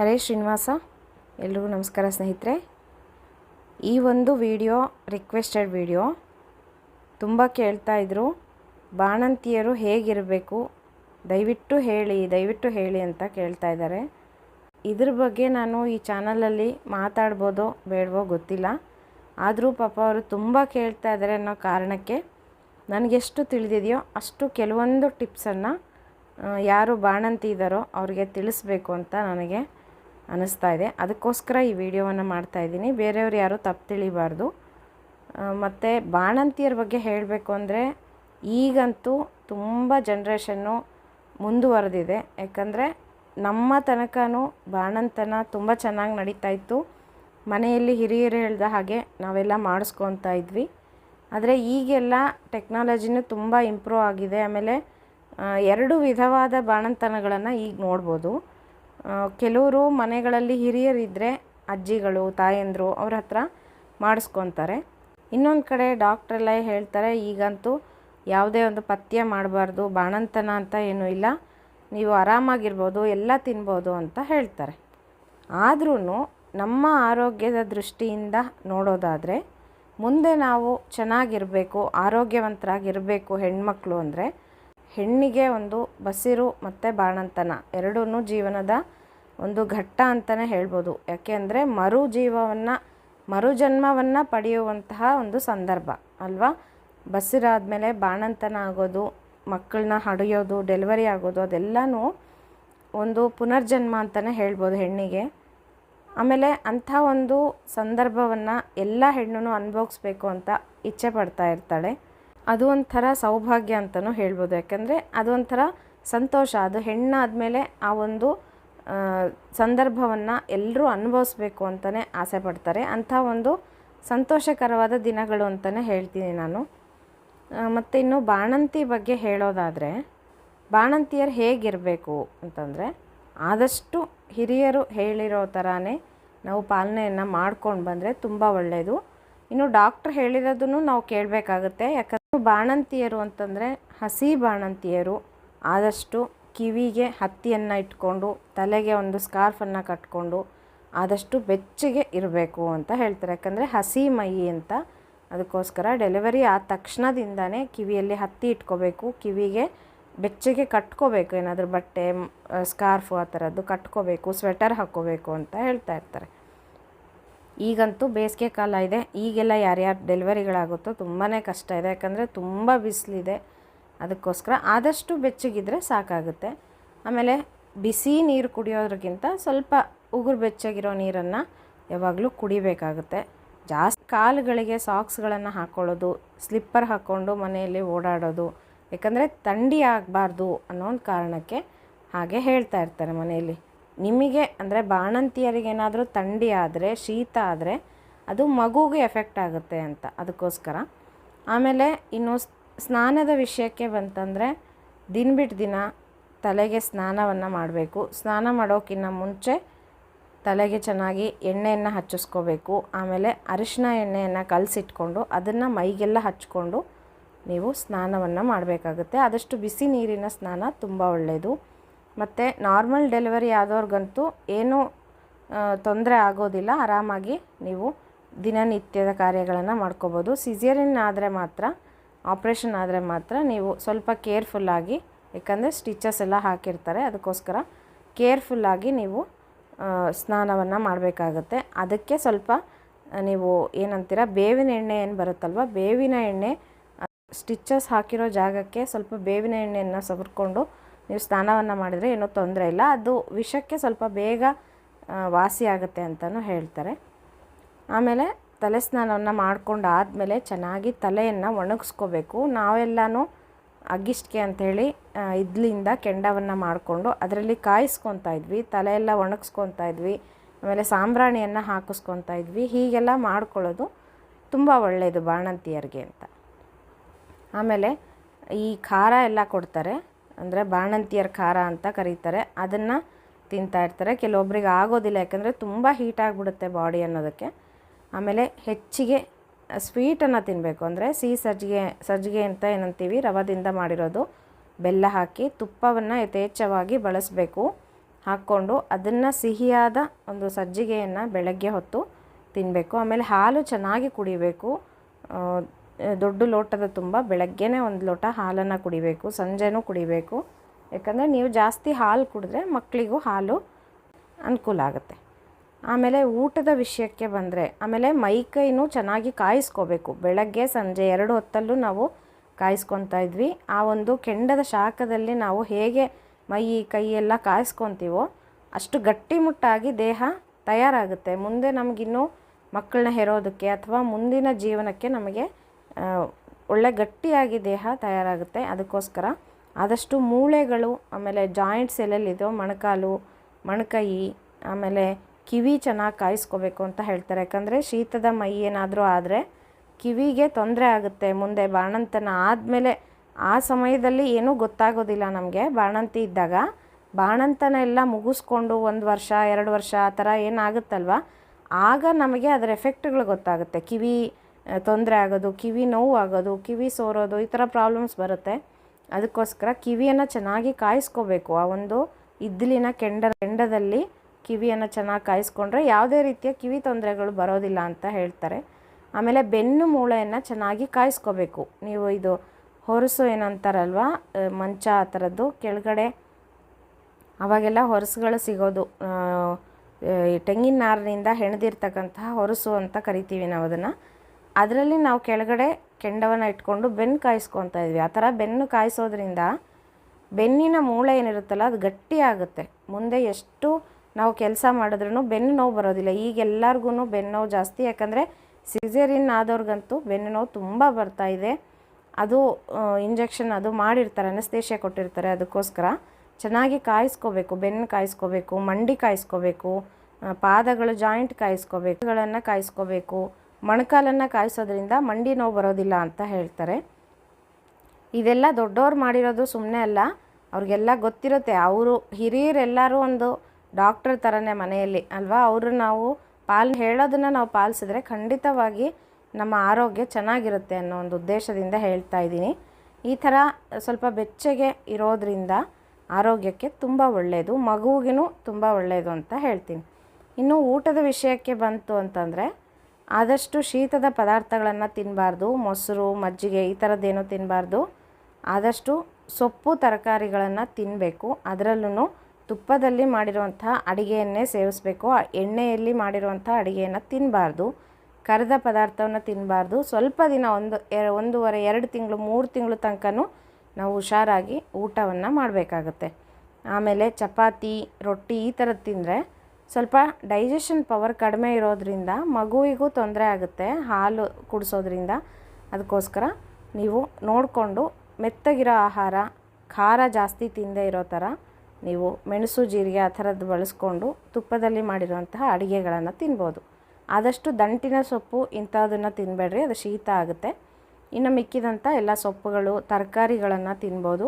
ಹರೇ ಶ್ರೀನಿವಾಸ, ಎಲ್ರಿಗೂ ನಮಸ್ಕಾರ ಸ್ನೇಹಿತರೆ. ಈ ಒಂದು ವಿಡಿಯೋ ರಿಕ್ವೆಸ್ಟೆಡ್ ವಿಡಿಯೋ, ತುಂಬ ಕೇಳ್ತಾ ಇದ್ರು. ಬಾಣಂತಿಯರು ಹೇಗಿರಬೇಕು, ದಯವಿಟ್ಟು ಹೇಳಿ ದಯವಿಟ್ಟು ಹೇಳಿ ಅಂತ ಕೇಳ್ತಾ ಇದ್ದಾರೆ. ಇದ್ರ ಬಗ್ಗೆ ನಾನು ಈ ಚಾನಲಲ್ಲಿ ಮಾತಾಡ್ಬೋದೋ ಬೇಡವೋ ಗೊತ್ತಿಲ್ಲ. ಆದರೂ ಪಾಪ ಅವರು ತುಂಬ ಕೇಳ್ತಾ ಇದ್ದಾರೆ ಅನ್ನೋ ಕಾರಣಕ್ಕೆ ನನಗೆಷ್ಟು ತಿಳಿದಿದೆಯೋ ಅಷ್ಟು ಕೆಲವೊಂದು ಟಿಪ್ಸನ್ನು ಯಾರು ಬಾಣಂತಿ ಇದ್ದಾರೋ ಅವ್ರಿಗೆ ತಿಳಿಸ್ಬೇಕು ಅಂತ ನನಗೆ ಅನ್ನಿಸ್ತಾ ಇದೆ. ಅದಕ್ಕೋಸ್ಕರ ಈ ವಿಡಿಯೋವನ್ನು ಮಾಡ್ತಾಯಿದ್ದೀನಿ ಬೇರೆಯವ್ರು ಯಾರೂ ತಪ್ಪು ತಿಳಿಬಾರ್ದು. ಮತ್ತು ಬಾಣಂತಿಯರ ಬಗ್ಗೆ ಹೇಳಬೇಕು ಅಂದರೆ ಈಗಂತೂ ತುಂಬ ಜನ್ರೇಷನ್ನು ಮುಂದುವರೆದಿದೆ. ಯಾಕಂದರೆ ನಮ್ಮ ತನಕನೂ ಬಾಣಂತನ ತುಂಬ ಚೆನ್ನಾಗಿ ನಡೀತಾ ಇತ್ತು. ಮನೆಯಲ್ಲಿ ಹಿರಿಯರು ಹೇಳಿದ ಹಾಗೆ ನಾವೆಲ್ಲ ಮಾಡಿಸ್ಕೊತಾ ಇದ್ವಿ. ಆದರೆ ಈಗೆಲ್ಲ ಟೆಕ್ನಾಲಜಿನೂ ತುಂಬ ಇಂಪ್ರೂವ್ ಆಗಿದೆ. ಆಮೇಲೆ ಎರಡು ವಿಧವಾದ ಬಾಣಂತನಗಳನ್ನು ಈಗ ನೋಡ್ಬೋದು. ಕೆಲವರು ಮನೆಗಳಲ್ಲಿ ಹಿರಿಯರಿದ್ದರೆ ಅಜ್ಜಿಗಳು, ತಾಯಂದಿರು ಅವ್ರ ಹತ್ರ ಮಾಡಿಸ್ಕೊತಾರೆ. ಇನ್ನೊಂದು ಕಡೆ ಡಾಕ್ಟ್ರೆಲ್ಲ ಹೇಳ್ತಾರೆ, ಈಗಂತೂ ಯಾವುದೇ ಒಂದು ಪಥ್ಯ ಮಾಡಬಾರ್ದು, ಬಾಣಂತನ ಅಂತ ಏನೂ ಇಲ್ಲ. ನೀವು ಆರಾಮಾಗಿರ್ಬೋದು, ಎಲ್ಲ ತಿನ್ಬೋದು ಅಂತ ಹೇಳ್ತಾರೆ. ಆದ್ರೂ ನಮ್ಮ ಆರೋಗ್ಯದ ದೃಷ್ಟಿಯಿಂದ ನೋಡೋದಾದರೆ, ಮುಂದೆ ನಾವು ಚೆನ್ನಾಗಿರಬೇಕು, ಆರೋಗ್ಯವಂತರಾಗಿರಬೇಕು ಹೆಣ್ಮಕ್ಳು ಅಂದರೆ ಹೆಣ್ಣಿಗೆ ಒಂದು ಬಸಿರು ಮತ್ತು ಬಾಣಂತನ ಎರಡೂ ಜೀವನದ ಒಂದು ಘಟ್ಟ ಅಂತಲೇ ಹೇಳ್ಬೋದು. ಯಾಕೆ ಅಂದರೆ ಮರು ಜೀವವನ್ನು ಮರುಜನ್ಮವನ್ನು ಪಡೆಯುವಂತಹ ಒಂದು ಸಂದರ್ಭ, ಅಲ್ವಾ? ಬಸಿರಾದಮೇಲೆ ಬಾಣಂತನ ಆಗೋದು, ಮಕ್ಕಳನ್ನ ಹಡಿಯೋದು ಡೆಲಿವರಿ ಆಗೋದು, ಅದೆಲ್ಲನೂ ಒಂದು ಪುನರ್ಜನ್ಮ ಅಂತಲೇ ಹೇಳ್ಬೋದು ಹೆಣ್ಣಿಗೆ. ಆಮೇಲೆ ಅಂಥ ಒಂದು ಸಂದರ್ಭವನ್ನು ಎಲ್ಲ ಹೆಣ್ಣು ಅನುಭವಿಸ್ಬೇಕು ಅಂತ ಇಚ್ಛೆ ಪಡ್ತಾ ಇರ್ತಾಳೆ. ಅದು ಒಂಥರ ಸೌಭಾಗ್ಯ ಅಂತಲೂ ಹೇಳ್ಬೋದು. ಯಾಕಂದರೆ ಅದು ಒಂಥರ ಸಂತೋಷ. ಅದು ಹೆಣ್ಣಾದ ಮೇಲೆ ಆ ಒಂದು ಸಂದರ್ಭವನ್ನು ಎಲ್ಲರೂ ಅನುಭವಿಸ್ಬೇಕು ಅಂತಲೇ ಆಸೆ ಪಡ್ತಾರೆ. ಅಂಥ ಒಂದು ಸಂತೋಷಕರವಾದ ದಿನಗಳು ಅಂತಲೇ ಹೇಳ್ತೀನಿ ನಾನು. ಮತ್ತು ಇನ್ನು ಬಾಣಂತಿ ಬಗ್ಗೆ ಹೇಳೋದಾದರೆ, ಬಾಣಂತಿಯರು ಹೇಗಿರಬೇಕು ಅಂತಂದರೆ, ಆದಷ್ಟು ಹಿರಿಯರು ಹೇಳಿರೋ ಥರನೇ ನಾವು ಪಾಲನೆಯನ್ನು ಮಾಡ್ಕೊಂಡು ಬಂದರೆ ತುಂಬ ಒಳ್ಳೆಯದು ಇನ್ನು ಡಾಕ್ಟ್ರ್ ಹೇಳಿರೋದನ್ನು ನಾವು ಕೇಳಬೇಕಾಗುತ್ತೆ. ಯಾಕಂದರೆ ಬಾಣಂತಿಯರು ಅಂತಂದರೆ ಹಸಿ ಬಾಣಂತಿಯರು. ಆದಷ್ಟು ಕಿವಿಗೆ ಹತ್ತಿಯನ್ನು ಇಟ್ಕೊಂಡು, ತಲೆಗೆ ಒಂದು ಸ್ಕಾರ್ಫನ್ನು ಕಟ್ಕೊಂಡು ಆದಷ್ಟು ಬೆಚ್ಚಗೆ ಇರಬೇಕು ಅಂತ ಹೇಳ್ತಾರೆ. ಯಾಕಂದರೆ ಹಸಿ ಮೈ ಅಂತ ಅದಕ್ಕೋಸ್ಕರ ಡೆಲಿವರಿ ಆದ ತಕ್ಷಣದಿಂದನೇ ಕಿವಿಯಲ್ಲಿ ಹತ್ತಿ ಇಟ್ಕೋಬೇಕು, ಕಿವಿಗೆ ಬೆಚ್ಚಗೆ ಕಟ್ಕೋಬೇಕು. ಏನಾದರೂ ಬಟ್ಟೆ ಸ್ಕಾರ್ಫು ಆ ಥರದ್ದು ಕಟ್ಕೋಬೇಕು, ಸ್ವೆಟರ್ ಹಾಕ್ಕೋಬೇಕು ಅಂತ ಹೇಳ್ತಾ ಇರ್ತಾರೆ. ಈಗಂತೂ ಬೇಸಿಗೆ ಕಾಲ ಇದೆ. ಈಗೆಲ್ಲ ಯಾರ್ಯಾರು ಡೆಲಿವರಿಗಳಾಗುತ್ತೋ ತುಂಬಾ ಕಷ್ಟ ಇದೆ. ಯಾಕಂದರೆ ತುಂಬ ಬಿಸಿಲಿದೆ. ಅದಕ್ಕೋಸ್ಕರ ಆದಷ್ಟು ಬೆಚ್ಚಗಿದ್ರೆ ಸಾಕಾಗುತ್ತೆ. ಆಮೇಲೆ ಬಿಸಿ ನೀರು ಕುಡಿಯೋದ್ರಕ್ಕಿಂತ ಸ್ವಲ್ಪ ಉಗುರು ಬೆಚ್ಚಗಿರೋ ನೀರನ್ನು ಯಾವಾಗಲೂ ಕುಡಿಬೇಕಾಗುತ್ತೆ. ಜಾಸ್ತಿ ಕಾಲುಗಳಿಗೆ ಸಾಕ್ಸ್ಗಳನ್ನು ಹಾಕ್ಕೊಳ್ಳೋದು ಸ್ಲಿಪ್ಪರ್ ಹಾಕ್ಕೊಂಡು ಮನೆಯಲ್ಲಿ ಓಡಾಡೋದು, ಯಾಕಂದರೆ ಥಂಡಿ ಆಗಬಾರ್ದು ಅನ್ನೋ ಒಂದು ಕಾರಣಕ್ಕೆ ಹಾಗೆ ಹೇಳ್ತಾ ಇರ್ತಾರೆ ಮನೆಯಲ್ಲಿ. ನಿಮಗೆ ಅಂದರೆ ಬಾಣಂತಿಯರಿಗೇನಾದರೂ ಥಂಡಿ ಆದರೆ, ಶೀತ ಆದರೆ ಅದು ಮಗುಗೆ ಎಫೆಕ್ಟ್ ಆಗುತ್ತೆ ಅಂತ ಅದಕ್ಕೋಸ್ಕರ. ಆಮೇಲೆ ಇನ್ನು ಸ್ನಾನದ ವಿಷಯಕ್ಕೆ ಬಂತಂದರೆ ದಿನ ಬಿಟ್ಟು ದಿನ ತಲೆಗೆ ಸ್ನಾನವನ್ನು ಮಾಡಬೇಕು. ಸ್ನಾನ ಮಾಡೋಕ್ಕಿಂತ ಮುಂಚೆ ತಲೆಗೆ ಚೆನ್ನಾಗಿ ಎಣ್ಣೆಯನ್ನು ಹಚ್ಚಿಸ್ಕೋಬೇಕು. ಆಮೇಲೆ ಅರಿಶಿನ ಎಣ್ಣೆಯನ್ನು ಕಲಸಿಟ್ಕೊಂಡು ಅದನ್ನು ಮೈಗೆಲ್ಲ ಹಚ್ಕೊಂಡು ನೀವು ಸ್ನಾನವನ್ನು ಮಾಡಬೇಕಾಗುತ್ತೆ. ಆದಷ್ಟು ಬಿಸಿ ನೀರಿನ ಸ್ನಾನ ತುಂಬ ಒಳ್ಳೆಯದು ಮತ್ತು ನಾರ್ಮಲ್ ಡೆಲಿವರಿ ಆದವ್ರಿಗಂತೂ ಏನೂ ತೊಂದರೆ ಆಗೋದಿಲ್ಲ. ಆರಾಮಾಗಿ ನೀವು ದಿನನಿತ್ಯದ ಕಾರ್ಯಗಳನ್ನು ಮಾಡ್ಕೋಬೋದು. ಸಿಸೇರಿಯನ್ ಆದರೆ ಮಾತ್ರ ಆಪ್ರೇಷನ್ ಆದರೆ ಮಾತ್ರ ನೀವು ಸ್ವಲ್ಪ ಕೇರ್ಫುಲ್ಲಾಗಿ ಯಾಕಂದರೆ ಸ್ಟಿಚಸ್ ಎಲ್ಲ ಹಾಕಿರ್ತಾರೆ. ಅದಕ್ಕೋಸ್ಕರ ಕೇರ್ಫುಲ್ಲಾಗಿ ನೀವು ಸ್ನಾನವನ್ನು ಮಾಡಬೇಕಾಗತ್ತೆ. ಅದಕ್ಕೆ ಸ್ವಲ್ಪ, ನೀವು ಏನಂತೀರ, ಬೇವಿನ ಎಣ್ಣೆ ಏನು ಬರುತ್ತಲ್ವ, ಬೇವಿನ ಎಣ್ಣೆ ಸ್ಟಿಚಸ್ ಹಾಕಿರೋ ಜಾಗಕ್ಕೆ ಸ್ವಲ್ಪ ಬೇವಿನ ಎಣ್ಣೆಯನ್ನು ಸವರ್ಕೊಂಡು ನೀವು ಸ್ನಾನವನ್ನು ಮಾಡಿದರೆ ಏನೂ ತೊಂದರೆ ಇಲ್ಲ. ಅದು ವಿಷಕ್ಕೆ ಸ್ವಲ್ಪ ಬೇಗ ವಾಸಿ ಆಗುತ್ತೆ ಅಂತಲೂ ಹೇಳ್ತಾರೆ. ಆಮೇಲೆ ತಲೆ ಸ್ನಾನವನ್ನು ಮಾಡ್ಕೊಂಡು ಆದಮೇಲೆ ಚೆನ್ನಾಗಿ ತಲೆಯನ್ನು ಒಣಗಿಸ್ಕೋಬೇಕು. ನಾವೆಲ್ಲನೂ ಅಗ್ಗಿಷ್ಟಿಗೆ ಅಂಥೇಳಿ ಇದ್ಲಿಂದ ಕೆಂಡವನ್ನು ಮಾಡಿಕೊಂಡು ಅದರಲ್ಲಿ ಕಾಯಿಸ್ಕೊತಾ ಇದ್ವಿ. ತಲೆಯೆಲ್ಲ ಒಣಗಿಸ್ಕೊತಾ ಇದ್ವಿ. ಆಮೇಲೆ ಸಾಂಬ್ರಾಣಿಯನ್ನು ಹಾಕಿಸ್ಕೊತಾ ಇದ್ವಿ. ಹೀಗೆಲ್ಲ ಮಾಡ್ಕೊಳ್ಳೋದು ತುಂಬ ಒಳ್ಳೆಯದು ಬಾಣಂತಿಯರಿಗೆ ಅಂತ. ಆಮೇಲೆ ಈ ಖಾರ ಎಲ್ಲ ಕೊಡ್ತಾರೆ. ಅಂದರೆ ಬಾಣಂತಿಯರ ಖಾರ ಅಂತ ಕರೀತಾರೆ. ಅದನ್ನು ತಿಂತಾ ಇರ್ತಾರೆ. ಕೆಲವೊಬ್ರಿಗೆ ಆಗೋದಿಲ್ಲ, ಯಾಕಂದರೆ ತುಂಬ ಹೀಟ್ ಆಗಿಬಿಡುತ್ತೆ ಬಾಡಿ ಅನ್ನೋದಕ್ಕೆ. ಆಮೇಲೆ ಹೆಚ್ಚಿಗೆ ಸ್ವೀಟನ್ನು ತಿನ್ನಬೇಕು ಅಂದರೆ ಸಿಹಿ ಸಜ್ಜಿಗೆ ಸಜ್ಜಿಗೆ ಅಂತ ಏನಂತೀವಿ? ರವದಿಂದ ಮಾಡಿರೋದು. ಬೆಲ್ಲ ಹಾಕಿ ತುಪ್ಪವನ್ನು ಯಥೇಚ್ಛವಾಗಿ ಬಳಸಬೇಕು. ಹಾಕ್ಕೊಂಡು ಅದನ್ನು ಸಿಹಿಯಾದ ಒಂದು ಸಜ್ಜಿಗೆಯನ್ನು ಬೆಳಗ್ಗೆ ಹೊತ್ತು ತಿನ್ನಬೇಕು ಆಮೇಲೆ ಹಾಲು ಚೆನ್ನಾಗಿ ಕುಡಿಬೇಕು. ದೊಡ್ಡ ಲೋಟದ ತುಂಬ ಬೆಳಗ್ಗೆನೇ ಒಂದು ಲೋಟ ಹಾಲನ್ನು ಕುಡಿಬೇಕು, ಸಂಜೆನೂ ಕುಡಿಬೇಕು. ಯಾಕಂದರೆ ನೀವು ಜಾಸ್ತಿ ಹಾಲು ಕುಡಿದ್ರೆ ಮಕ್ಕಳಿಗೂ ಹಾಲು ಅನುಕೂಲ ಆಗುತ್ತೆ. ಆಮೇಲೆ ಊಟದ ವಿಷಯಕ್ಕೆ ಬಂದರೆ, ಆಮೇಲೆ ಮೈಕೈನೂ ಚೆನ್ನಾಗಿ ಕಾಯಿಸ್ಕೋಬೇಕು. ಬೆಳಗ್ಗೆ ಸಂಜೆ ಎರಡು ಹೊತ್ತಲ್ಲೂ ನಾವು ಕಾಯಿಸ್ಕೊತಾ ಇದ್ವಿ. ಆ ಒಂದು ಕೆಂಡದ ಶಾಖದಲ್ಲಿ ನಾವು ಹೇಗೆ ಮೈ, ಕೈ ಎಲ್ಲ ಕಾಯಿಸ್ಕೊತೀವೋ ಅಷ್ಟು ಗಟ್ಟಿಮುಟ್ಟಾಗಿ ದೇಹ ತಯಾರಾಗುತ್ತೆ. ಮುಂದೆ ನಮಗಿನ್ನೂ ಮಕ್ಕಳನ್ನ ಹೆರೋದಕ್ಕೆ ಅಥವಾ ಮುಂದಿನ ಜೀವನಕ್ಕೆ ನಮಗೆ ಒಳ್ಳೆ ಗಟ್ಟಿಯಾಗಿ ದೇಹ ತಯಾರಾಗುತ್ತೆ. ಅದಕ್ಕೋಸ್ಕರ ಆದಷ್ಟು ಮೂಳೆಗಳು, ಆಮೇಲೆ ಜಾಯಿಂಟ್ಸ್ ಎಲ್ಲೆಲ್ಲಿದೆಯೋ ಮೊಣಕಾಲು, ಮೊಣಕೈ, ಆಮೇಲೆ ಕಿವಿ ಚೆನ್ನಾಗಿ ಕಾಯಿಸ್ಕೋಬೇಕು ಅಂತ ಹೇಳ್ತಾರೆ. ಯಾಕಂದರೆ ಶೀತದ ಮೈ ಏನಾದರೂ ಆದರೆ ಕಿವಿಗೆ ತೊಂದರೆ ಆಗುತ್ತೆ. ಮುಂದೆ ಬಾಣಂತನ ಆದಮೇಲೆ ಆ ಸಮಯದಲ್ಲಿ ಏನೂ ಗೊತ್ತಾಗೋದಿಲ್ಲ ನಮಗೆ. ಬಾಣಂತಿ ಇದ್ದಾಗ ಬಾಣಂತನ ಎಲ್ಲ ಮುಗಿಸ್ಕೊಂಡು ಒಂದು ವರ್ಷ, ಎರಡು ವರ್ಷ ಆ ಥರ ಏನಾಗುತ್ತಲ್ವ? ಆಗ ನಮಗೆ ಅದರ ಎಫೆಕ್ಟ್ಗಳು ಗೊತ್ತಾಗುತ್ತೆ. ಕಿವಿ ತೊಂದರೆ ಆಗೋದು, ಕಿವಿ ನೋವು ಆಗೋದು ಕಿವಿ ಸೋರೋದು, ಈ ಥರ ಪ್ರಾಬ್ಲಮ್ಸ್ ಬರುತ್ತೆ. ಅದಕ್ಕೋಸ್ಕರ ಕಿವಿಯನ್ನು ಚೆನ್ನಾಗಿ ಕಾಯಿಸ್ಕೋಬೇಕು. ಆ ಒಂದು ಇದ್ದಲಿನ ಕೆಂಡ, ಕೆಂಡದಲ್ಲಿ ಕಿವಿಯನ್ನು ಚೆನ್ನಾಗಿ ಕಾಯಿಸ್ಕೊಂಡ್ರೆ ಯಾವುದೇ ರೀತಿಯ ಕಿವಿ ತೊಂದರೆಗಳು ಬರೋದಿಲ್ಲ ಅಂತ ಹೇಳ್ತಾರೆ. ಆಮೇಲೆ ಬೆನ್ನು ಮೂಳೆಯನ್ನು ಚೆನ್ನಾಗಿ ಕಾಯಿಸ್ಕೋಬೇಕು. ನೀವು ಇದು ಹೊರಸು ಏನಂತಾರಲ್ವ? ಮಂಚ ಆ ಥರದ್ದು. ಕೆಳಗಡೆ ಅವಾಗೆಲ್ಲ ಹೊರಸುಗಳು ಸಿಗೋದು. ತೆಂಗಿನ ನಾರಿನಿಂದ ಹೆಣೆದಿರ್ತಕ್ಕಂತಹ ಹೊರಸು ಅಂತ ಕರಿತೀವಿ ನಾವು ಅದನ್ನು ಅದರಲ್ಲಿ ನಾವು ಕೆಳಗಡೆ ಕೆಂಡವನ್ನು ಇಟ್ಕೊಂಡು ಬೆನ್ನು ಕಾಯಿಸ್ಕೊತಾ ಇದ್ವಿ. ಆ ಥರ ಬೆನ್ನು ಕಾಯಿಸೋದ್ರಿಂದ ಬೆನ್ನಿನ ಮೂಳೆ ಏನಿರುತ್ತಲ್ಲ, ಅದು ಗಟ್ಟಿ ಆಗುತ್ತೆ. ಮುಂದೆ ಎಷ್ಟು ನಾವು ಕೆಲಸ ಮಾಡಿದ್ರೂ ಬೆನ್ನು ನೋವು ಬರೋದಿಲ್ಲ. ಈಗ ಎಲ್ಲರಿಗೂ ಬೆನ್ನು ನೋವು ಜಾಸ್ತಿ. ಯಾಕಂದರೆ ಸಿಸೇರಿನ್ ಆದವ್ರಿಗಂತೂ ಬೆನ್ನು ನೋವು ತುಂಬ ಬರ್ತಾ ಇದೆ. ಅದು ಇಂಜೆಕ್ಷನ್ ಅದು ಮಾಡಿರ್ತಾರೆ, ಅನಸ್ತೇಷ್ಯ ಕೊಟ್ಟಿರ್ತಾರೆ ಅದಕ್ಕೋಸ್ಕರ. ಚೆನ್ನಾಗಿ ಕಾಯಿಸ್ಕೋಬೇಕು, ಬೆನ್ನು ಕಾಯಿಸ್ಕೋಬೇಕು, ಮಂಡಿ ಕಾಯಿಸ್ಕೋಬೇಕು ಪಾದಗಳು ಜಾಯಿಂಟ್ ಕಾಯಿಸ್ಕೋಬೇಕು ಗಳನ್ನು ಕಾಯಿಸ್ಕೋಬೇಕು. ಮೊಣಕಾಲನ್ನು ಕಾಯಿಸೋದ್ರಿಂದ ಮಂಡಿ ನೋವು ಬರೋದಿಲ್ಲ ಅಂತ ಹೇಳ್ತಾರೆ. ಇದೆಲ್ಲ ದೊಡ್ಡವ್ರು ಮಾಡಿರೋದು ಸುಮ್ಮನೆ ಅಲ್ಲ, ಅವ್ರಿಗೆಲ್ಲ ಗೊತ್ತಿರುತ್ತೆ. ಅವರು ಹಿರಿಯರೆಲ್ಲರೂ ಒಂದು ಡಾಕ್ಟರ್ ಥರನೇ ಮನೆಯಲ್ಲಿ ಅಲ್ವಾ? ಅವರು ನಾವು ಪಾಲ್, ಹೇಳೋದನ್ನು ನಾವು ಪಾಲಿಸಿದ್ರೆ ಖಂಡಿತವಾಗಿ ನಮ್ಮ ಆರೋಗ್ಯ ಚೆನ್ನಾಗಿರುತ್ತೆ ಅನ್ನೋ ಒಂದು ಉದ್ದೇಶದಿಂದ ಹೇಳ್ತಾ ಇದ್ದೀನಿ. ಈ ಥರ ಸ್ವಲ್ಪ ಬೆಚ್ಚಗೆ ಇರೋದ್ರಿಂದ ಆರೋಗ್ಯಕ್ಕೆ ತುಂಬ ಒಳ್ಳೆಯದು ಮಗುವಿಗೂ ತುಂಬ ಒಳ್ಳೆಯದು ಅಂತ ಹೇಳ್ತೀನಿ. ಇನ್ನು ಊಟದ ವಿಷಯಕ್ಕೆ ಬಂತು ಅಂತಂದರೆ ಆದಷ್ಟು ಶೀತದ ಪದಾರ್ಥಗಳನ್ನು ತಿನ್ನಬಾರ್ದು ಮೊಸರು, ಮಜ್ಜಿಗೆ ಈ ಥರದ್ದೇನೂ ತಿನ್ನಬಾರ್ದು ಆದಷ್ಟು ಸೊಪ್ಪು ತರಕಾರಿಗಳನ್ನು ತಿನ್ನಬೇಕು ಅದರಲ್ಲೂ ತುಪ್ಪದಲ್ಲಿ ಮಾಡಿರುವಂಥ ಅಡಿಗೆಯನ್ನೇ ಸೇವಿಸಬೇಕು. ಎಣ್ಣೆಯಲ್ಲಿ ಮಾಡಿರುವಂಥ ಅಡಿಗೆಯನ್ನು ತಿನ್ನಬಾರ್ದು ಕರೆದ ಪದಾರ್ಥವನ್ನು ತಿನ್ನಬಾರ್ದು ಸ್ವಲ್ಪ ದಿನ ಒಂದು ಎರ ಒಂದೂವರೆ, ಎರಡು ತಿಂಗಳು, ಮೂರು ತಿಂಗಳು ತನಕನೂ ನಾವು ಹುಷಾರಾಗಿ ಊಟವನ್ನು ಮಾಡಬೇಕಾಗತ್ತೆ. ಆಮೇಲೆ ಚಪಾತಿ, ರೊಟ್ಟಿ ಈ ಥರದ್ದು ತಿಂದರೆ ಸ್ವಲ್ಪ ಡೈಜೆಷನ್ ಪವರ್ ಕಡಿಮೆ ಇರೋದರಿಂದ ಮಗುವಿಗೂ ತೊಂದರೆ ಆಗುತ್ತೆ, ಹಾಲು ಕುಡಿಸೋದ್ರಿಂದ. ಅದಕ್ಕೋಸ್ಕರ ನೀವು ನೋಡಿಕೊಂಡು ಮೆತ್ತಗಿರೋ ಆಹಾರ, ಖಾರ ಜಾಸ್ತಿ ತಿಂದೇ ಇರೋ ಥರ ನೀವು ಮೆಣಸು, ಜೀರಿಗೆ ಆ ಥರದ್ದು ಬಳಸ್ಕೊಂಡು ತುಪ್ಪದಲ್ಲಿ ಮಾಡಿರುವಂತಹ ಅಡುಗೆಗಳನ್ನು ತಿನ್ಬೋದು. ಆದಷ್ಟು ದಂಟಿನ ಸೊಪ್ಪು ಇಂಥದನ್ನು ತಿನ್ನಬೇಡ್ರಿ ಅದು ಶೀತ ಆಗುತ್ತೆ. ಇನ್ನು ಮಿಕ್ಕಿದಂಥ ಎಲ್ಲ ಸೊಪ್ಪುಗಳು, ತರಕಾರಿಗಳನ್ನು ತಿನ್ಬೋದು.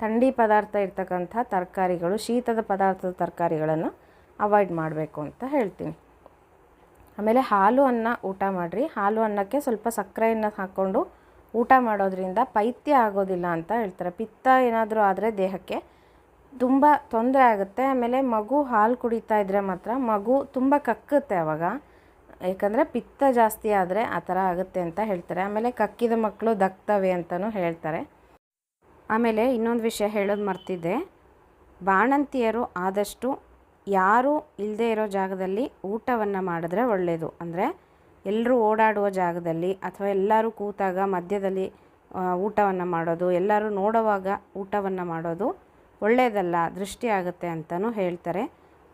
ಥಂಡಿ ಪದಾರ್ಥ ಇರ್ತಕ್ಕಂಥ ತರಕಾರಿಗಳು, ಶೀತದ ಪದಾರ್ಥದ ತರಕಾರಿಗಳನ್ನು ಅವಾಯ್ಡ್ ಮಾಡಬೇಕು ಅಂತ ಹೇಳ್ತೀನಿ. ಆಮೇಲೆ ಹಾಲು ಅನ್ನ ಊಟ ಮಾಡಿರಿ. ಹಾಲು ಅನ್ನಕ್ಕೆ ಸ್ವಲ್ಪ ಸಕ್ಕರೆಯನ್ನು ಹಾಕ್ಕೊಂಡು ಊಟ ಮಾಡೋದ್ರಿಂದ ಪೈತ್ಯ ಆಗೋದಿಲ್ಲ ಅಂತ ಹೇಳ್ತಾರೆ. ಪಿತ್ತ ಏನಾದರೂ ಆದರೆ ದೇಹಕ್ಕೆ ತುಂಬ ತೊಂದರೆ ಆಗುತ್ತೆ. ಆಮೇಲೆ ಮಗು ಹಾಲು ಕುಡಿತಾ ಇದ್ದರೆ ಮಾತ್ರ ಮಗು ತುಂಬ ಕಕ್ಕುತ್ತೆ ಅವಾಗ. ಯಾಕಂದರೆ ಪಿತ್ತ ಜಾಸ್ತಿ ಆದರೆ ಆ ಥರ ಆಗುತ್ತೆ ಅಂತ ಹೇಳ್ತಾರೆ. ಆಮೇಲೆ ಕಕ್ಕಿದ ಮಕ್ಕಳು ದಕ್ತವೆ ಅಂತಲೂ ಹೇಳ್ತಾರೆ. ಆಮೇಲೆ ಇನ್ನೊಂದು ವಿಷಯ ಹೇಳೋದು ಮರ್ತಿದ್ದೆ. ಬಾಣಂತಿಯರು ಆದಷ್ಟು ಯಾರೂ ಇಲ್ಲದೆ ಇರೋ ಜಾಗದಲ್ಲಿ ಊಟವನ್ನು ಮಾಡಿದ್ರೆ ಒಳ್ಳೆಯದು ಅಂದರೆ ಎಲ್ಲರೂ ಓಡಾಡುವ ಜಾಗದಲ್ಲಿ ಅಥವಾ ಎಲ್ಲರೂ ಕೂತಾಗ ಮಧ್ಯದಲ್ಲಿ ಊಟವನ್ನು ಮಾಡೋದು, ಎಲ್ಲರೂ ನೋಡುವಾಗ ಊಟವನ್ನು ಮಾಡೋದು ಒಳ್ಳೆಯದಲ್ಲ ದೃಷ್ಟಿ ಆಗುತ್ತೆ ಅಂತಲೂ ಹೇಳ್ತಾರೆ.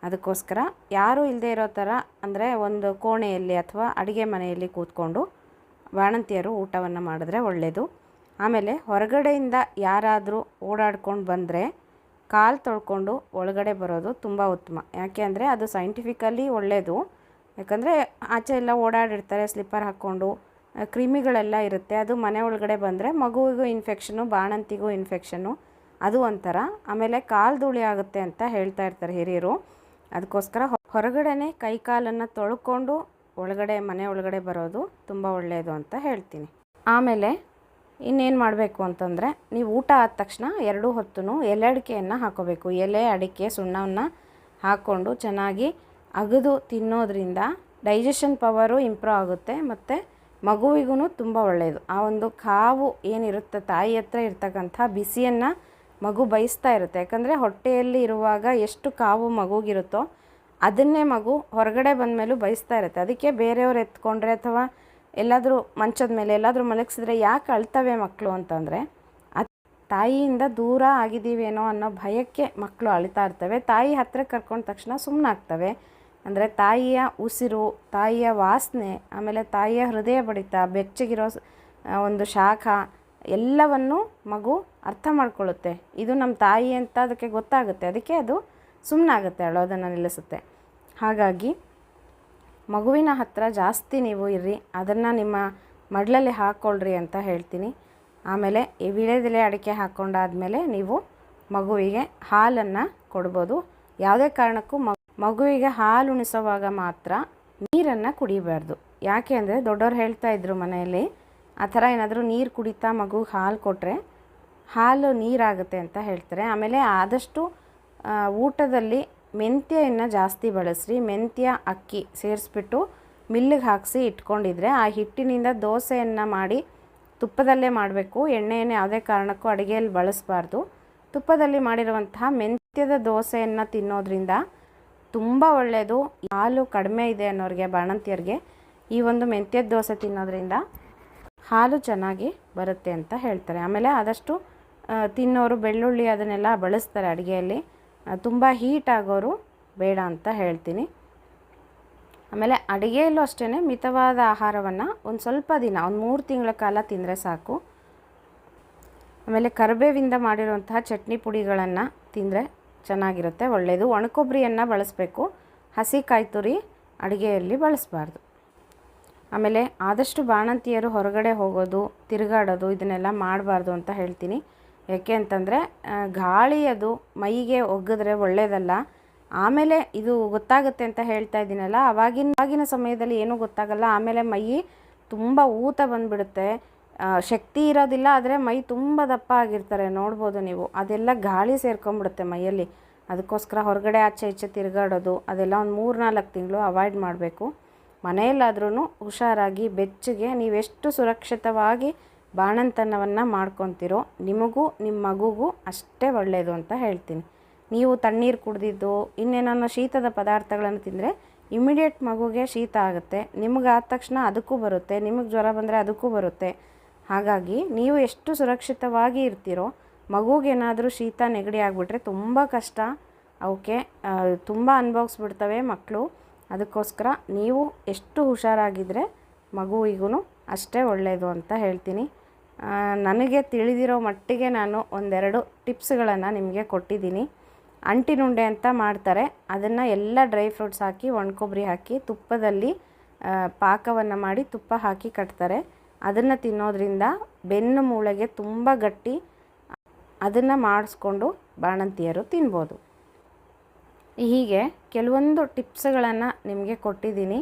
ಅದಕ್ಕೋಸ್ಕರ ಯಾರೂ ಇಲ್ಲದೆ ಇರೋ ಥರ ಅಂದರೆ ಒಂದು ಕೋಣೆಯಲ್ಲಿ ಅಥವಾ ಅಡುಗೆ ಮನೆಯಲ್ಲಿ ಕೂತ್ಕೊಂಡು ಬಾಣಂತಿಯರು ಊಟವನ್ನು ಮಾಡಿದ್ರೆ ಒಳ್ಳೆಯದು ಆಮೇಲೆ ಹೊರಗಡೆಯಿಂದ ಯಾರಾದರೂ ಓಡಾಡ್ಕೊಂಡು ಬಂದರೆ ಕಾಲು ತೊಳ್ಕೊಂಡು ಒಳಗಡೆ ಬರೋದು ತುಂಬ ಉತ್ತಮ. ಯಾಕೆ ಅಂದರೆ ಅದು ಸೈಂಟಿಫಿಕಲಿ ಒಳ್ಳೆಯದು ಯಾಕಂದರೆ ಆಚೆ ಎಲ್ಲ ಓಡಾಡಿರ್ತಾರೆ ಸ್ಲಿಪ್ಪರ್ ಹಾಕ್ಕೊಂಡು ಕ್ರಿಮಿಗಳೆಲ್ಲ ಇರುತ್ತೆ. ಅದು ಮನೆ ಒಳಗಡೆ ಬಂದರೆ ಮಗುವಿಗೂ ಇನ್ಫೆಕ್ಷನು ಬಾಣಂತಿಗೂ ಇನ್ಫೆಕ್ಷನು ಅದು ಒಂಥರ. ಆಮೇಲೆ ಕಾಲು ಧೂಳಿ ಆಗುತ್ತೆ ಅಂತ ಹೇಳ್ತಾ ಇರ್ತಾರೆ ಹಿರಿಯರು. ಅದಕ್ಕೋಸ್ಕರ ಹೊರಗಡೆನೆ ಕೈ ಕಾಲನ್ನು ತೊಳ್ಕೊಂಡು ಒಳಗಡೆ, ಮನೆ ಒಳಗಡೆ ಬರೋದು ತುಂಬ ಒಳ್ಳೆಯದು ಅಂತ ಹೇಳ್ತೀನಿ. ಆಮೇಲೆ ಇನ್ನೇನು ಮಾಡಬೇಕು ಅಂತಂದರೆ ನೀವು ಊಟ ಆದ ತಕ್ಷಣ ಎರಡೂ ಹೊತ್ತು ಎಲೆ ಅಡಿಕೆಯನ್ನು ಹಾಕೋಬೇಕು. ಎಲೆ, ಅಡಿಕೆ, ಸುಣ್ಣವನ್ನು ಹಾಕ್ಕೊಂಡು ಚೆನ್ನಾಗಿ ಅಗದು ತಿನ್ನೋದ್ರಿಂದ ಡೈಜೆಷನ್ ಪವರು ಇಂಪ್ರೂವ್ ಆಗುತ್ತೆ ಮತ್ತು ಮಗುವಿಗೂ ತುಂಬ ಒಳ್ಳೆಯದು ಆ ಒಂದು ಕಾವು ಏನಿರುತ್ತೆ, ತಾಯಿ ಹತ್ರ ಇರ್ತಕ್ಕಂಥ ಬಿಸಿಯನ್ನು ಮಗು ಬಯಸ್ತಾ ಇರುತ್ತೆ. ಯಾಕಂದರೆ ಹೊಟ್ಟೆಯಲ್ಲಿ ಇರುವಾಗ ಎಷ್ಟು ಕಾವು ಮಗುಗಿರುತ್ತೋ ಅದನ್ನೇ ಮಗು ಹೊರಗಡೆ ಬಂದ ಮೇಲೂ ಬಯಸ್ತಾ ಇರುತ್ತೆ. ಅದಕ್ಕೆ ಬೇರೆಯವ್ರು ಎತ್ಕೊಂಡ್ರೆ ಅಥವಾ ಎಲ್ಲಾದರೂ ಮಂಚದ ಮೇಲೆ ಎಲ್ಲಾದರೂ ಮಲಗಿಸಿದ್ರೆ ಯಾಕೆ ಅಳ್ತವೆ ಮಕ್ಕಳು ಅಂತಂದರೆ ತಾಯಿಯಿಂದ ದೂರ ಆಗಿದ್ದೀವೇನೋ ಅನ್ನೋ ಭಯಕ್ಕೆ ಮಕ್ಕಳು ಅಳ್ತಾ ಇರ್ತವೆ. ತಾಯಿ ಹತ್ತಿರ ಕರ್ಕೊಂಡ ತಕ್ಷಣ ಸುಮ್ಮನಾಗ್ತವೆ ಅಂದರೆ ತಾಯಿಯ ಉಸಿರು, ತಾಯಿಯ ವಾಸನೆ, ಆಮೇಲೆ ತಾಯಿಯ ಹೃದಯ ಬಡಿತ, ಬೆಚ್ಚಗಿರೋ ಒಂದು ಶಾಖ, ಎಲ್ಲವನ್ನು ಮಗು ಅರ್ಥ ಮಾಡ್ಕೊಳ್ಳುತ್ತೆ. ಇದು ನಮ್ಮ ತಾಯಿ ಅಂತ ಅದಕ್ಕೆ ಗೊತ್ತಾಗುತ್ತೆ. ಅದಕ್ಕೆ ಅದು ಸುಮ್ಮನಾಗುತ್ತೆ ಅಳೋದನ್ನು ನಿಲ್ಲಿಸುತ್ತೆ. ಹಾಗಾಗಿ ಮಗುವಿನ ಹತ್ರ ಜಾಸ್ತಿ ನೀವು ಇರ್ರಿ, ಅದನ್ನು ನಿಮ್ಮ ಮಡಲಲ್ಲಿ ಹಾಕ್ಕೊಳ್ರಿ ಅಂತ ಹೇಳ್ತೀನಿ. ಆಮೇಲೆ ಈ ವಿಳೆದೆಲೆ ಅಡಿಕೆ ಹಾಕ್ಕೊಂಡಾದಮೇಲೆ ನೀವು ಮಗುವಿಗೆ ಹಾಲನ್ನು ಕೊಡ್ಬೋದು. ಯಾವುದೇ ಕಾರಣಕ್ಕೂ ಮಗುವಿಗೆ ಹಾಲು ಉಣಿಸುವಾಗ ಮಾತ್ರ ನೀರನ್ನು ಕುಡಿಬಾರ್ದು. ಯಾಕೆ ಅಂದರೆ ದೊಡ್ಡವ್ರು ಹೇಳ್ತಾ ಇದ್ರು ಮನೆಯಲ್ಲಿ, ಆ ಥರ ಏನಾದರೂ ನೀರು ಕುಡಿತಾ ಮಗು ಹಾಲು ಕೊಟ್ಟರೆ ಹಾಲು ನೀರಾಗುತ್ತೆ ಅಂತ ಹೇಳ್ತಾರೆ. ಆಮೇಲೆ ಆದಷ್ಟು ಊಟದಲ್ಲಿ ಮೆಂತ್ಯವನ್ನು ಜಾಸ್ತಿ ಬಳಸ್ರಿ. ಮೆಂತ್ಯ, ಅಕ್ಕಿ ಸೇರಿಸ್ಬಿಟ್ಟು ಮಿಲ್ಲಿಗೆ ಹಾಕಿಸಿ ಇಟ್ಕೊಂಡಿದ್ರೆ ಆ ಹಿಟ್ಟಿನಿಂದ ದೋಸೆಯನ್ನು ಮಾಡಿ ತುಪ್ಪದಲ್ಲೇ ಮಾಡಬೇಕು. ಎಣ್ಣೆಯನ್ನು ಯಾವುದೇ ಕಾರಣಕ್ಕೂ ಅಡುಗೆಯಲ್ಲಿ ಬಳಸಬಾರ್ದು. ತುಪ್ಪದಲ್ಲಿ ಮಾಡಿರುವಂತಹ ಮೆಂತ್ಯದ ದೋಸೆಯನ್ನು ತಿನ್ನೋದ್ರಿಂದ ತುಂಬ ಒಳ್ಳೆಯದು ಹಾಲು ಕಡಿಮೆ ಇದೆ ಅನ್ನೋರಿಗೆ, ಬಾಣಂತಿಯರಿಗೆ ಈ ಒಂದು ಮೆಂತ್ಯದ ದೋಸೆ ತಿನ್ನೋದ್ರಿಂದ ಹಾಲು ಚೆನ್ನಾಗಿ ಬರುತ್ತೆ ಅಂತ ಹೇಳ್ತಾರೆ. ಆಮೇಲೆ ಆದಷ್ಟು ತಿನ್ನೋರು ಬೆಳ್ಳುಳ್ಳಿ ಅದನ್ನೆಲ್ಲ ಬಳಸ್ತಾರೆ ಅಡುಗೆಯಲ್ಲಿ. ತುಂಬ ಹೀಟ್ ಆಗೋರು ಬೇಡ ಅಂತ ಹೇಳ್ತೀನಿ. ಆಮೇಲೆ ಅಡುಗೆಯಲ್ಲೂ ಅಷ್ಟೇ ಮಿತವಾದ ಆಹಾರವನ್ನು ಒಂದು ಸ್ವಲ್ಪ ದಿನ, ಒಂದು ಮೂರು ತಿಂಗಳ ಕಾಲ ತಿಂದರೆ ಸಾಕು. ಆಮೇಲೆ ಕರಿಬೇವಿಂದ ಮಾಡಿರುವಂತಹ ಚಟ್ನಿ ಪುಡಿಗಳನ್ನು ತಿಂದರೆ ಚೆನ್ನಾಗಿರುತ್ತೆ ಒಳ್ಳೆಯದು ಒಣಕೊಬ್ಬರಿಯನ್ನು ಬಳಸಬೇಕು. ಹಸಿ ಕಾಯಿ ತುರಿ ಅಡುಗೆಯಲ್ಲಿ ಬಳಸಬಾರ್ದು. ಆಮೇಲೆ ಆದಷ್ಟು ಬಾಣಂತಿಯರು ಹೊರಗಡೆ ಹೋಗೋದು, ತಿರುಗಾಡೋದು, ಇದನ್ನೆಲ್ಲ ಮಾಡಬಾರ್ದು ಅಂತ ಹೇಳ್ತೀನಿ. ಯಾಕೆ ಅಂತಂದರೆ ಗಾಳಿ ಅದು ಮೈಗೆ ಒಗ್ಗಿದ್ರೆ ಒಳ್ಳೆಯದಲ್ಲ ಆಮೇಲೆ ಇದು ಗೊತ್ತಾಗುತ್ತೆ ಅಂತ ಹೇಳ್ತಾ ಇದ್ದೀನಲ್ಲ, ಅವಾಗಿನ ಆಗಿನ ಸಮಯದಲ್ಲಿ ಏನೂ ಗೊತ್ತಾಗಲ್ಲ. ಆಮೇಲೆ ಮೈ ತುಂಬ ಊತ ಬಂದುಬಿಡುತ್ತೆ. ಶಕ್ತಿ ಇರೋದಿಲ್ಲ, ಆದರೆ ಮೈ ತುಂಬ ದಪ್ಪ ಆಗಿರ್ತಾರೆ. ನೋಡ್ಬೋದು ನೀವು. ಅದೆಲ್ಲ ಗಾಳಿ ಸೇರ್ಕೊಂಬಿಡುತ್ತೆ ಮೈಯಲ್ಲಿ. ಅದಕ್ಕೋಸ್ಕರ ಹೊರಗಡೆ ಆಚೆ ಈಚೆ ತಿರುಗಾಡೋದು, ಅದೆಲ್ಲ ಒಂದು ಮೂರು ನಾಲ್ಕು ತಿಂಗಳು ಅವಾಯ್ಡ್ ಮಾಡಬೇಕು. ಮನೆಯಲ್ಲಾದ್ರೂ ಹುಷಾರಾಗಿ ಬೆಚ್ಚಗೆ ನೀವೆಷ್ಟು ಸುರಕ್ಷಿತವಾಗಿ ಬಾಣಂತನವನ್ನು ಮಾಡ್ಕೊತಿರೋ ನಿಮಗೂ ನಿಮ್ಮ ಮಗುಗೂ ಅಷ್ಟೇ ಒಳ್ಳೆಯದು ಅಂತ ಹೇಳ್ತೀನಿ. ನೀವು ತಣ್ಣೀರು ಕುಡಿದಿದ್ದು ಇನ್ನೇನೋ ಶೀತದ ಪದಾರ್ಥಗಳನ್ನು ತಿಂದರೆ ಇಮಿಡಿಯೇಟ್ ಮಗುಗೆ ಶೀತ ಆಗುತ್ತೆ. ನಿಮಗೆ ಆದ ತಕ್ಷಣ ಅದಕ್ಕೂ ಬರುತ್ತೆ, ನಿಮಗೆ ಜ್ವರ ಬಂದರೆ ಅದಕ್ಕೂ ಬರುತ್ತೆ. ಹಾಗಾಗಿ ನೀವು ಎಷ್ಟು ಸುರಕ್ಷಿತವಾಗಿ ಇರ್ತೀರೋ, ಮಗುಗೇನಾದರೂ ಶೀತ ನೆಗಡಿ ಆಗಿಬಿಟ್ರೆ ತುಂಬ ಕಷ್ಟ. ಅವಕ್ಕೆ ತುಂಬ ಅನುಭವಿಸ್ಬಿಡ್ತವೆ ಮಕ್ಕಳು ಅದಕ್ಕೋಸ್ಕರ ನೀವು ಎಷ್ಟು ಹುಷಾರಾಗಿದ್ದರೆ ಮಗುವಿಗೂ ಅಷ್ಟೇ ಒಳ್ಳೆಯದು ಅಂತ ಹೇಳ್ತೀನಿ. ನನಗೆ ತಿಳಿದಿರೋ ಮಟ್ಟಿಗೆ ನಾನು ಒಂದೆರಡು ಟಿಪ್ಸ್ಗಳನ್ನು ನಿಮಗೆ ಕೊಟ್ಟಿದ್ದೀನಿ. ಅಂಟಿನುಂಡೆ ಅಂತ ಮಾಡ್ತಾರೆ. ಅದನ್ನು ಎಲ್ಲ ಡ್ರೈ ಫ್ರೂಟ್ಸ್ ಹಾಕಿ ಒಣಕೊಬ್ಬರಿ ಹಾಕಿ, ತುಪ್ಪದಲ್ಲಿ ಪಾಕವನ್ನು ಮಾಡಿ ತುಪ್ಪ ಹಾಕಿ ಕಟ್ತಾರೆ. ಅದನ್ನು ತಿನ್ನೋದ್ರಿಂದ ಬೆನ್ನು ಮೂಳೆಗೆ ತುಂಬ ಗಟ್ಟಿ, ಅದನ್ನು ಮಾಡಿಸ್ಕೊಂಡು ಬಾಣಂತಿಯರು ತಿನ್ಬೋದು. ಹೀಗೆ ಕೆಲವೊಂದು ಟಿಪ್ಸ್ಗಳನ್ನು ನಿಮಗೆ ಕೊಟ್ಟಿದ್ದೀನಿ.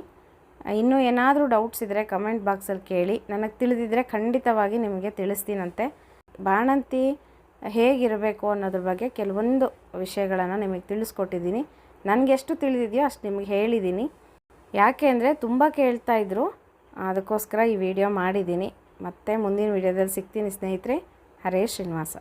ಇನ್ನೂ ಏನಾದರೂ ಡೌಟ್ಸ್ ಇದ್ದರೆ ಕಮೆಂಟ್ ಬಾಕ್ಸಲ್ಲಿ ಕೇಳಿ. ನನಗೆ ತಿಳಿದಿದ್ದರೆ ಖಂಡಿತವಾಗಿ ನಿಮಗೆ ತಿಳಿಸ್ತೀನಂತೆ. ಬಾಣಂತಿ ಹೇಗಿರಬೇಕು ಅನ್ನೋದ್ರ ಬಗ್ಗೆ ಕೆಲವೊಂದು ವಿಷಯಗಳನ್ನು ನಿಮಗೆ ತಿಳಿಸ್ಕೊಟ್ಟಿದ್ದೀನಿ. ನನಗೆ ಎಷ್ಟು ತಿಳಿದಿದೆಯೋ ಅಷ್ಟು ನಿಮಗೆ ಹೇಳಿದ್ದೀನಿ. ಯಾಕೆ ಅಂದರೆ ತುಂಬ ಕೇಳ್ತಾಯಿದ್ರು ಅದಕ್ಕೋಸ್ಕರ ಈ ವಿಡಿಯೋ ಮಾಡಿದ್ದೀನಿ. ಮತ್ತೆ ಮುಂದಿನ ವಿಡಿಯೋದಲ್ಲಿ ಸಿಗ್ತೀನಿ ಸ್ನೇಹಿತರೆ. ಹರೇಶ್ ಶ್ರೀನಿವಾಸ.